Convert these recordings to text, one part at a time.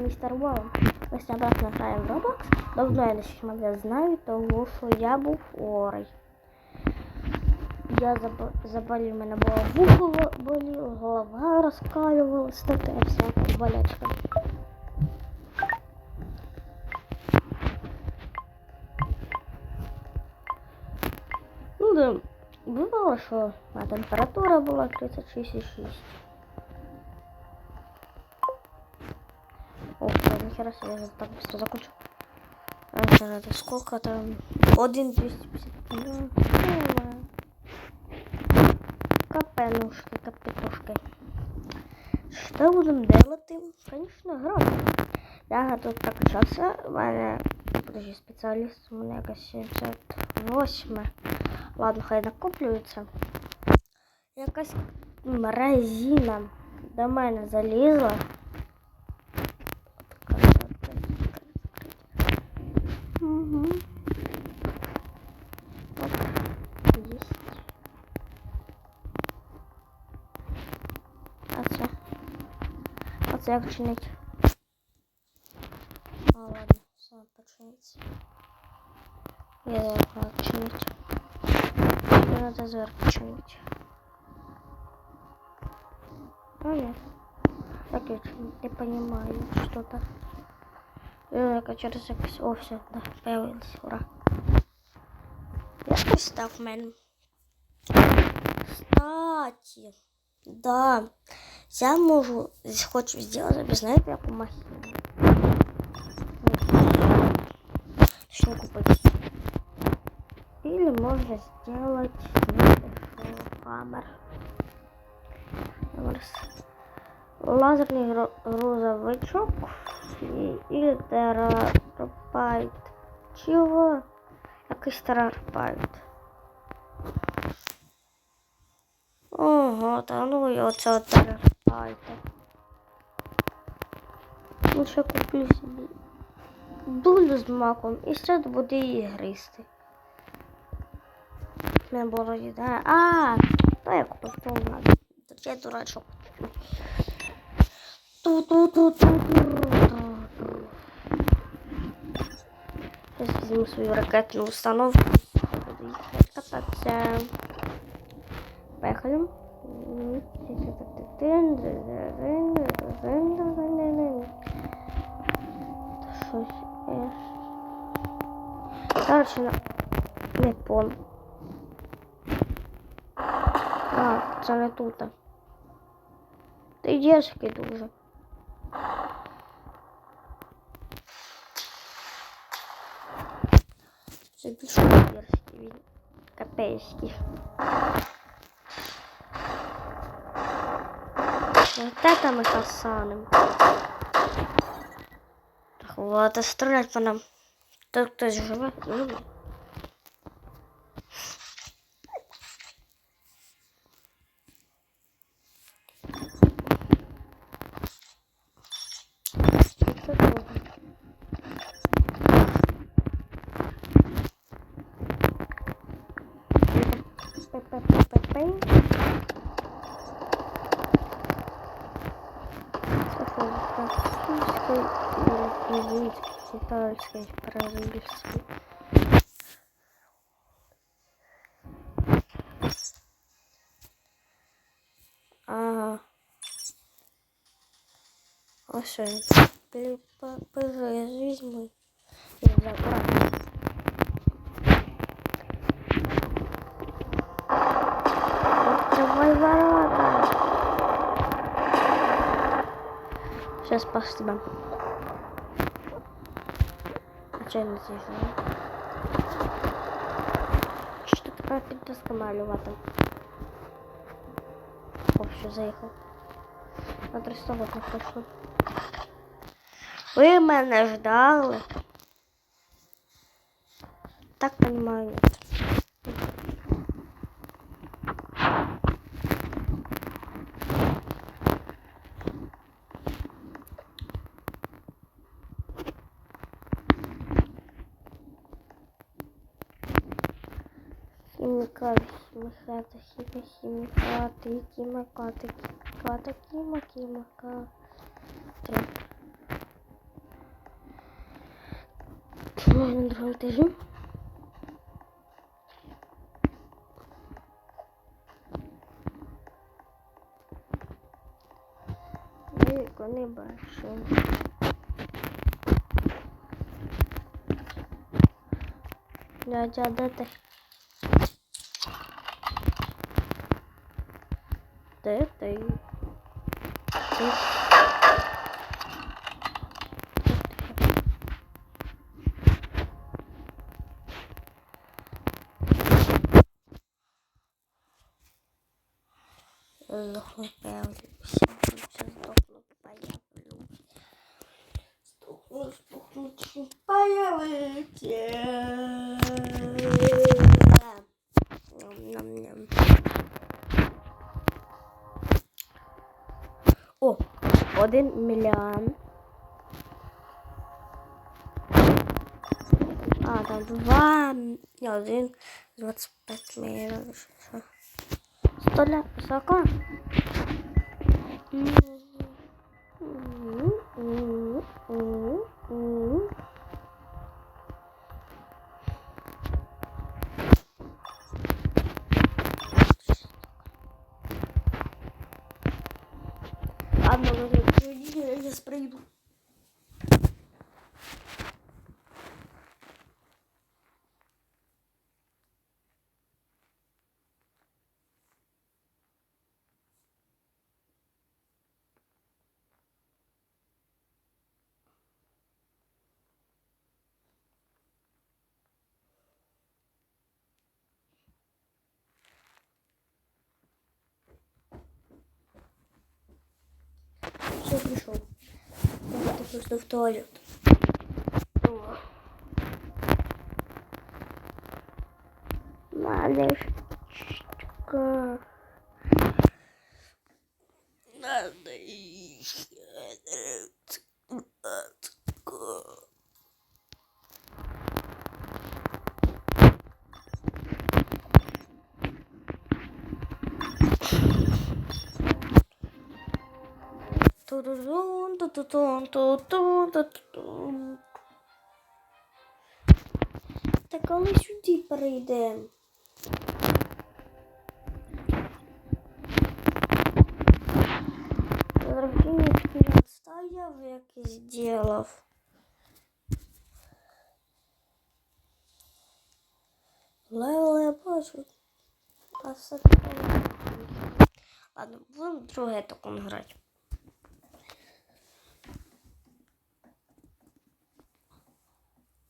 містер Вау. Ми обратно граємо в Roblox. Давно я десь мене знаю, тому що я був хворий. Я заб... заболів, мене було вухо боліло, голова розкалювалась, таке всяка болячка. Ну да, бувало, що температура була 36,6. О, да, нихера себе, я так быстро закончил. Это, это сколько там? Один 250. Ну, ну, Капенушки, капетушки. Що будемо делати? Конечно, грати. Я тут прокачався. У мене, подожди, спеціаліст, у мене якась 78. Ладно, хай накоплюється. Якась резина до мене залізла. Це як чинить? А, ладно, сам починиться. Я знаю, как чинить. Мне надо зверху чинить. А нет. Так я чинить не понимаю что-то. Э, через якось... О, все, да, появилось, ура. Якось так в мене. Кстати, да, я можу, хочу сделать, ви знаєте, яку махину. Точнее, купить. Или можно сделать хаммер. Лазерный гру- грузовичок і, і терапайт. Чого? Якийсь терапайт. Ого, та ну і оце терапайта. Ну ще куплю собі дулю з маком і ще буде її гристи. Не було їда. А, то я купив, то ладно. Тут я дурачок. Сейчас возьму свою ракетную установку. Буду їхати кататися. Поехали. Щось. Короче, не пом. А, це не тут. Ти дешки дуже. Це більше дерзкий він. Капейський. Это мы касаем. Так, вот, а стрелять по нам. Тут хтось живе. Ну, це добре. Пе-пе-пе-пе-пе. Французской или китайской по-английски. Ага. Ось він. Перепапирує візьми. І забрати. Открывай ворота. Сейчас спасибо. А что я не здесь? Что такая підписка малювата? О, все, заїхав. На 300 вот не пройшло. Ви мене ждали. Так понимаю, нет. Хімікати, хімікати, хімі, хімікати, хімікати, хімікати, хіма, хімікати. Чому я на другому етажі? Я його не бачу. Дядя, де Де ти? Ти? Появлюся. Сейчас здохну, появлюсь. Здохну, здохну, чи 1 миллион, А, там 2, не, 1, 25 мільйонів. Що? 100 ля, високо? М Просто в туалет. О. Малышка. Так а ми сюди перейдемо. Я як якесь ділав. Левел я бачу. Ладно, будемо друге таку грати.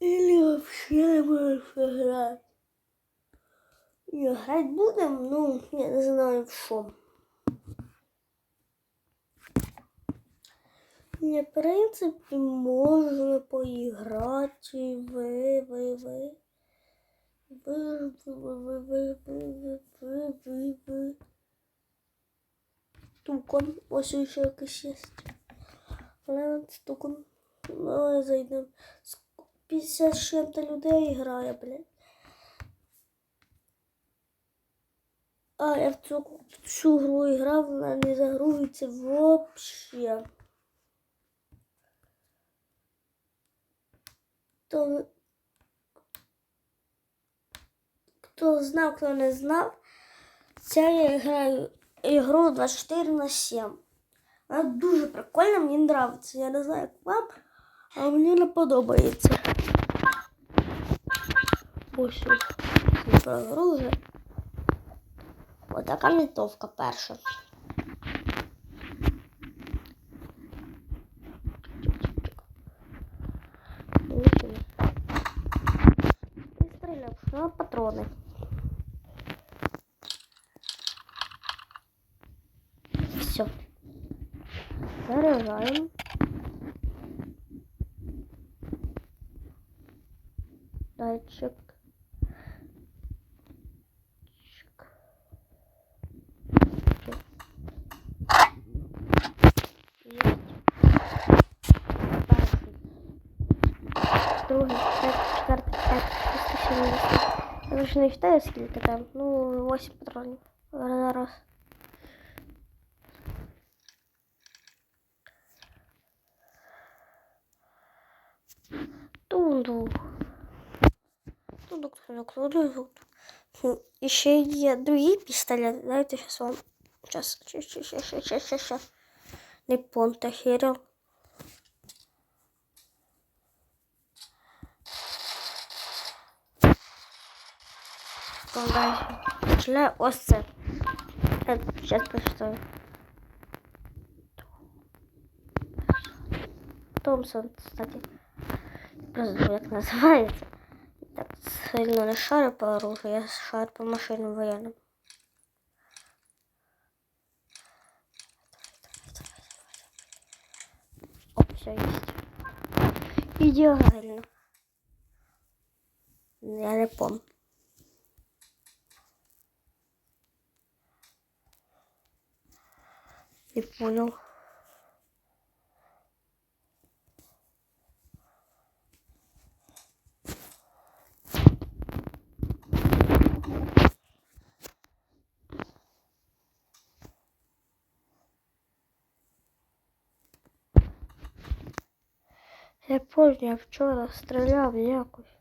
Или вообще не будешь играть? Играть будем, ну, я не знаю в що. Ні, в принципі, можна поіграти ви, ви, ви. Ви, ви, ви, ви, ви, ви, ви. Тукон, ось ще якийсь є. Але з тукон. Давай зайдемо. 50 з чим-то людей грає, блядь. А, я в цю, в цю гру грав, вона не загрузиться вообще. Хто, хто знав, хто не знав, це я граю ігру 24 на 7. Вона дуже прикольна, мені подобається. Я не знаю, як вам, а мені не подобається. Ось ось прогрузи. Отака мітовка перша. Нічого. І стріляв на патрони. Все. Заряжаем. Датчик. восьмий. Я вже не вважаю, скільки там. Ну, 8 патронів. Зараз. Тунду. тук, тук, тук, тук, тук. Хм, І ще є другий пістолет. Дайте зараз вам. Сейчас, сейчас, сейчас, сейчас, сейчас, сейчас. Не понта херил. Далі. Ось це. Сейчас прочитаю. Томпсон, кстати. Просто как называется. Так, сильно не шарю по оружию, я шарю по машинам военным. О, все есть. Идеально. Я не помню. Не понял. Я помню, я вчора стріляв якось.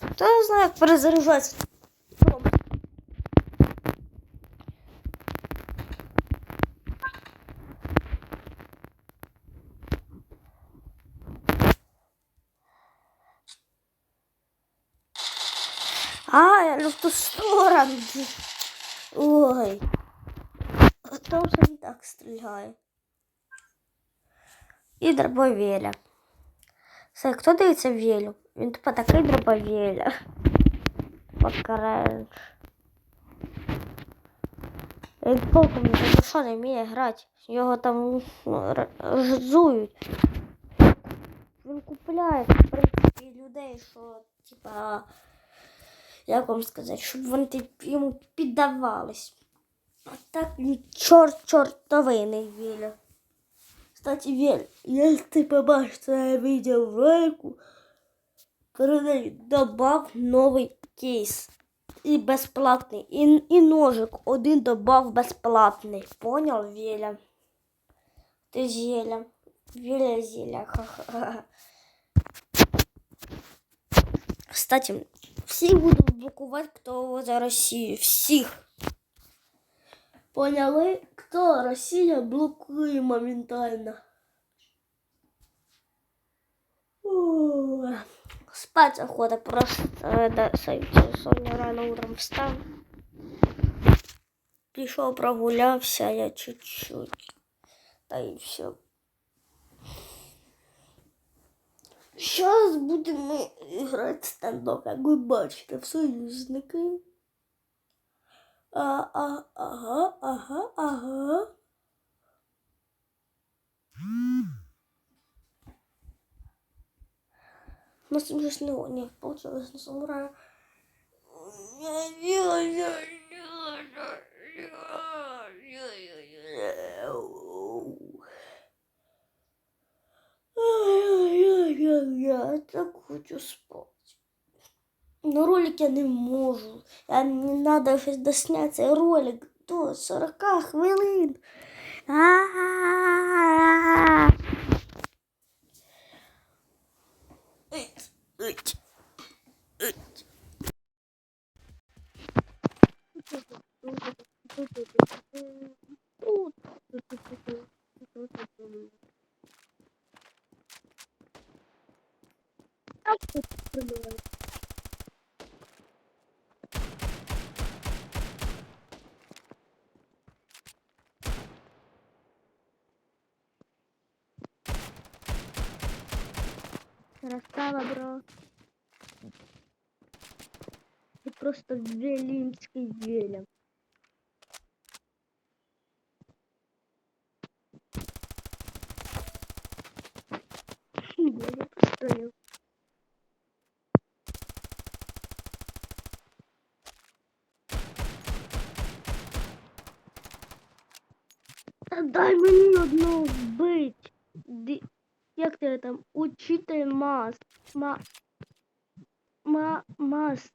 Хто знає, як перезаряджатися? А, я не в ту сторону. Ой. Хто вже не так стріляє? І дробовеля. Все, хто дивиться Велю? Він тупо такий дробовеля. Покаренш. Він толком не за що не вміє грати. Його там ну, р- жзують. Він купляє, в принципі, людей, що, типа, як вам сказати, щоб вони тип, йому піддавались. А так він чорт чортовиний Веля. Кстати, Вель, если ты побачишь це відео в ролику, передай, добав новий кейс. І безплатний. І, і ножик один добав безплатний. Понял, Веля? Ти зеля. Веля зеля. Ха-ха-ха. Кстати, всіх буду блокувати, хто за Росію. Всіх. Поняли? Кто Россия блокує моментально. Ух. Спать охота просто э, да, со- сегодня рано утром встал. Пришел, прогулялся я чуть-чуть. Да и все. Сейчас будем мы играть в стендап, как вы бачите, в союзники. А, а, ага, ага, ага. Нас уже не, получилось на самурая. Я так хочу спать. Но ролик я не можу. Я не щось досняти ролик до 40 хвилин. А-а-а. Красава, бро. Ты просто велимский велем. Я построил. Дай мне одну быть. Як ти там? Учитель мас. Ма... Ма... Мас.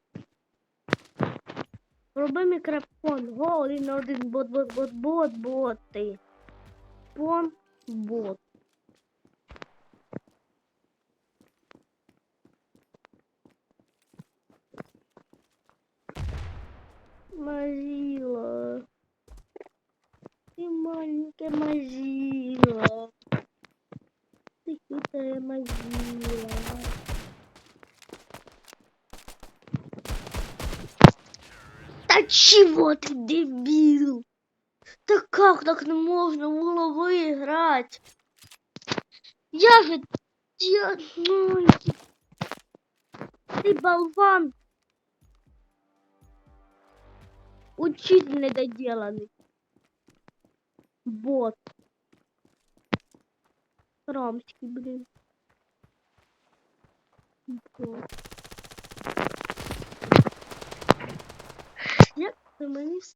Роби мікрофон. Го, один один. Бот, бот, бот, бот, боти. Пон, бот. Мазила. Ты маленькая мазила. Хитрая мазила. Да чего ты, дебил? Да как так можно было выиграть? Я же... Я... Ну, ты болван. Учитель недоделанный. Бот. Рамский, блин. Бот. Як ти мені вс-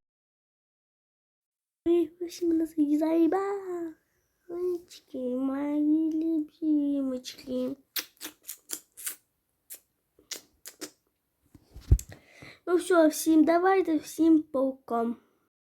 Ой, ось мене заїбав. Очки, мої любимочки. Ну все, всім давайте, всім полком.